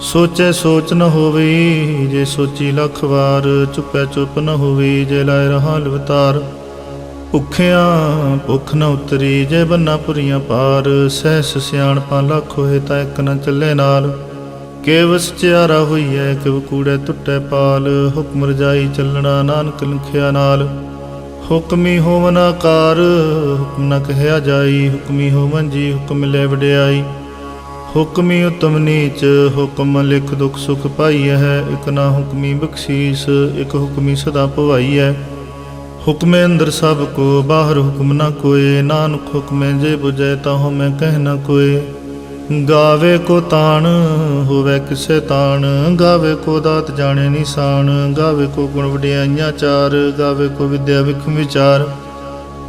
ਸੋਚੈ ਸੋਚ ਨ ਹੋਵੇ, ਜੇ ਸੋਚੀ ਲੱਖ ਵਾਰ ਚੁੱਪੈ ਚੁੱਪ ਨ ਹੋਵੇ, ਜੇ ਲਾਇ ਰਹਾ ਲਵਤਾਰ। ਭੁੱਖਿਆਂ ਭੁੱਖ ਨ ਉਤਰੀ, ਜੇ ਬੰਨਾ ਪੁਰੀਆਂ ਪਾਰ, ਸਹਿਸ ਸਿਆਣਪਾਂ ਲੱਖ ਹੋਏ ਤਾਂ ਇੱਕ ਨ ਚੱਲੇ ਨਾਲ। ਕੇਵ ਸਚਿਆਰਾ ਹੋਈਐ, ਕਿਵ ਕੂੜੇ ਟੁੱਟੈ ਪਾਲ, ਹੁਕਮ ਰਜਾਈ ਚੱਲਣਾ ਨਾਨਕ ਲਿਖਿਆ ਨਾਲ। ਹੁਕਮੀ ਹੋਵਨ ਆਕਾਰ, ਹੁਕਮ ਨ ਕਹਿਆ ਜਾਈ, ਹੁਕਮੀ ਹੋਵਨ ਜੀ ਹੁਕਮ ਲੈ ਵਡਿਆਈ। ਹੁਕਮੀ ਉਤਮ ਨੀਚ, ਹੁਕਮ ਲਿਖ ਦੁਖ ਸੁਖ ਹੈ ਇਕ ਨਾ ਹੁਕਮੀ ਬਖਸ਼ੀਸ, ਇਕ ਹੁਕਮੀ ਸਦਾ ਭਵਾਈ ਹੈ ਹੁਕਮੇ ਅੰਦਰ ਸਭ ਕੋ, ਬਾਹਰ ਹੁਕਮ ਨਾ ਕੋਏ, ਨਾਨਕ ਹੁਕਮੇ ਜੇ 부ਜੈ ਤਾਹੁ ਮੈਂ ਕਹਿ ਨਾ ਕੋਏ। ਗਾਵੇ ਕੋ ਤਾਣ, ਹੋਵੇ ਕਿਸੇ ਤਾਣ, ਗਾਵੇ ਕੋ ਦਾਤ ਜਾਣੇ ਨਿਸ਼ਾਨ, ਗਾਵੇ ਕੋ ਗੁਣ ਵਡਿਆਈਆਂ ਚਾਰ, ਗਾਵੇ ਕੋ ਵਿਦਿਆ ਵਿਖਮ ਵਿਚਾਰ।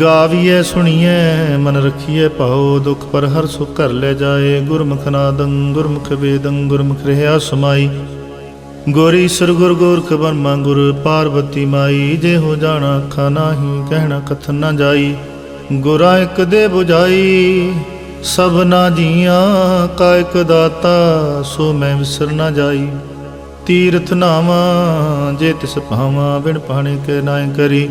ਗਾਵੀਐ, ਸੁਣੀਐ, ਮਨ ਰਖੀਐ ਭਾਉ ਦੁਖ ਪਰ ਹਰ ਸੁਖ ਕਰ ਲੈ ਜਾਏ। ਗੁਰਮੁਖ ਨਾਦੰ, ਗੁਰਮੁਖ ਵੇਦੰ, ਗੁਰਮੁਖ ਰਹਿਆ ਸਮਾਈ। ਗੁਰ ਈਸਰ ਗੁਰ ਗੋਰਖ ਬਰਮਾ ਗੁਰ ਪਾਰਵਤੀ ਮਾਈ। ਜੇ ਹੋ ਜਾਣਾ ਅੱਖਾਂ ਨਾਹੀ, ਕਹਿਣਾ ਕਥਨ ਨਾ ਜਾਈ। ਗੁਰਾ ਇੱਕ ਦੇ 부ਝਾਈ ਸਭਨਾ ਜੀਆਂ, ਕਾ ਇਕ ਦਾਤਾ, ਸੋ ਮੈਂ ਵਿਸਰ ਨਾ ਜਾਈ। ਤੀਰਥ ਨਾਮਾ ਜੇ ਤਿਸ ਭਾਵਾਂ, ਬਿਨ ਪਾਣੇ ਕੇ ਨਾਇ ਕਰੀ।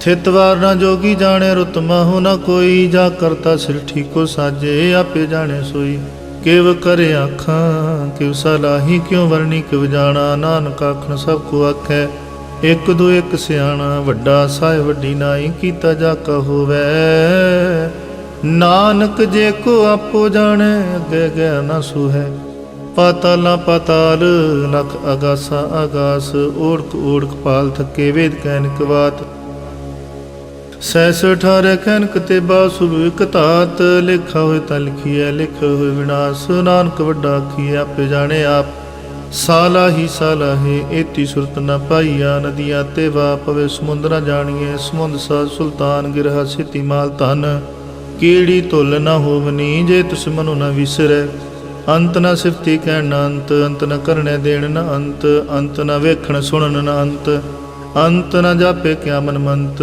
ਥਿਤ ਵਾਰ ਨਾ ਜੋਗੀ ਜਾਣੇ, ਰੁਤ ਮਾਹੋ ਨਾ ਕੋਈ। ਜਾ ਕਰਤਾ ਸਿਰ ਠੀਕੋ ਸਾਜੇ, ਆਪੇ ਜਾਣੇ ਸੋਈ। ਕਿਵ ਕਰੇ ਆਖਾਂ, ਕਿਵ ਸਲਾਹੀ ਕਿਉ ਵਰਣੀ, ਕਿਵ ਜਾਣਾ। ਨਾਨਕ ਆਖਣ ਸਭ ਕੋ ਆਖੈ, ਇਕ ਦੋ ਇਕ ਸਿਆਣਾ। ਵੱਡਾ ਸਾਹਿਬ ਵੱਡੀ ਨਾਈ, ਕੀਤਾ ਜਾ ਕਹੋਵੇ ਨਾਨਕ ਜੇ ਕੋ ਆਪੋ ਜਾਣੇ, ਅੱਗੇ ਗਿਆ ਨਾ ਸੁਹੈ। ਪਾਤਾਲਾ ਪਾਤਾਲ ਲਖ ਅਗਾਸਾ ਅਗਾਸ, ਓੜਕ ਓੜਕ ਪਾਲ ਥਕੇ, ਵੇਦ ਕੈਨਿਕ ਬਾਤ ਸੈਸ ਠਾਰੇ ਖਨਕ ਤੇ ਬਾਸੁਰ ਇਕ ਧਾਤ, ਲਿਖਾ ਹੋਏ ਤਾਂ ਲਿਖੀਐ ਲਿਖ ਹੋਏ ਵਿਨਾਸ਼, ਨਾਨਕ ਵੱਡਾ ਆਖੀਐ ਆਪੇ ਜਾਣੇ ਆਪ। ਸਾਲਾ ਹੀ ਸਾਲਾ ਹੈ, ਏਤੀ ਸੁਰਤ ਨ ਪਾਈਆ, ਨਦੀਆਂ ਤੇ ਵਾ ਪਵੇ ਸਮੁੰਦਰਾ ਜਾਣੀਏ ਸਮੁੰਦ ਸਾ ਸੁਲਤਾਨ, ਗਿਰਹਾ ਸਿਤੀ ਮਾਲ ਧਨ। ਕੀੜੀ ਤੁਲ ਨ ਹੋਵਨੀ ਜੇ ਤਿਸ ਮਨੁ ਨਾ ਵਿਸਰੈ। ਅੰਤ ਨਾ ਸਿਫਤੀ ਕਹਿਣ ਨਾ ਅੰਤ ਅੰਤ ਨਾ ਕਰਨੇ ਦੇਣ ਨ ਅੰਤ ਅੰਤ ਨਾ ਵੇਖਣ ਸੁਣਨ ਨਾ ਅੰਤ। ਅੰਤ ਨਾ ਜਾਪੇ ਕਿਆ ਮਨ ਮੰਤ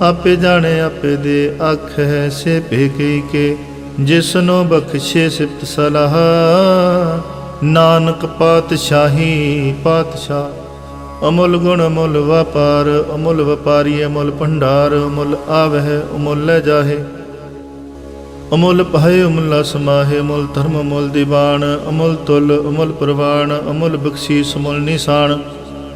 ਆਪੇ ਜਾਣੇ ਆਪੇ ਦੇ ਅੱਖ ਹੈ ਸੇ ਭੇਕੇ ਕੇ, ਜਿਸਨੋ ਬਖਸ਼ੇ ਸਿਫਤ ਸਲਾਹ। ਨਾਨਕ ਪਾਤਸ਼ਾਹੀ, ਪਾਤਸ਼ਾਹ, ਅਮੁੱਲ ਗੁਣ ਅਮੁੱਲ ਵਪਾਰ, ਅਮੁੱਲ ਵਪਾਰੀ ਅਮੁੱਲ ਭੰਡਾਰ, ਅਮੁੱਲ ਆਵਹਿ, ਅਮੁੱਲ ਲੈ ਜਾਹੇ। ਅਮੁੱਲ ਪਾਏ ਅਮੁੱਲ ਸਮਾਹੇ ਅਮੁੱਲ ਧਰਮ ਅਮੁੱਲ ਦੀਵਾਨ, ਅਮੁੱਲ ਤੁਲ ਅਮੁੱਲ ਪ੍ਰਵਾਨ, ਅਮੁੱਲ ਬਖਸ਼ੀਸ ਅਮੁੱਲ ਨਿਸ਼ਾਨ।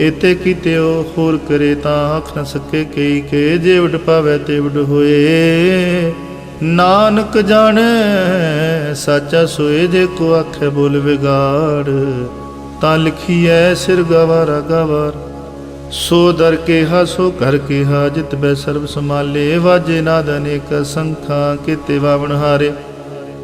ਏਤੇ ਕੀਤੇ ਹੋਰ ਕਰੇ ਤਾਂ ਆਖ ਨ ਸਕੇ ਕਈ ਕੇ, ਜੇ ਉਡ ਪਾਵੇ ਤੇ ਉਡ ਹੋਏ। ਨਾਨਕ ਜਾਣੈ, ਸਾਚਾ ਸੋਏ ਜੇ ਕੋ ਆਖੇ ਬੋਲ ਵਿਗਾੜ। ਤਾਂ ਲਿਖੀਐ ਸਿਰ ਗਵਾਰਾ ਗਵਾਰ, ਸੋ ਦਰ ਕੇ ਸੋ ਘਰ ਕੇ ਜਿਤ ਬੈ ਸਰਬ ਸਮਾਲੇ ਵਾਜੇ ਨਾਦ ਅਨੇਕ ਸੰਖਾਂ, ਕੀਤੇ ਵਾਵਣ ਹਾਰੇ।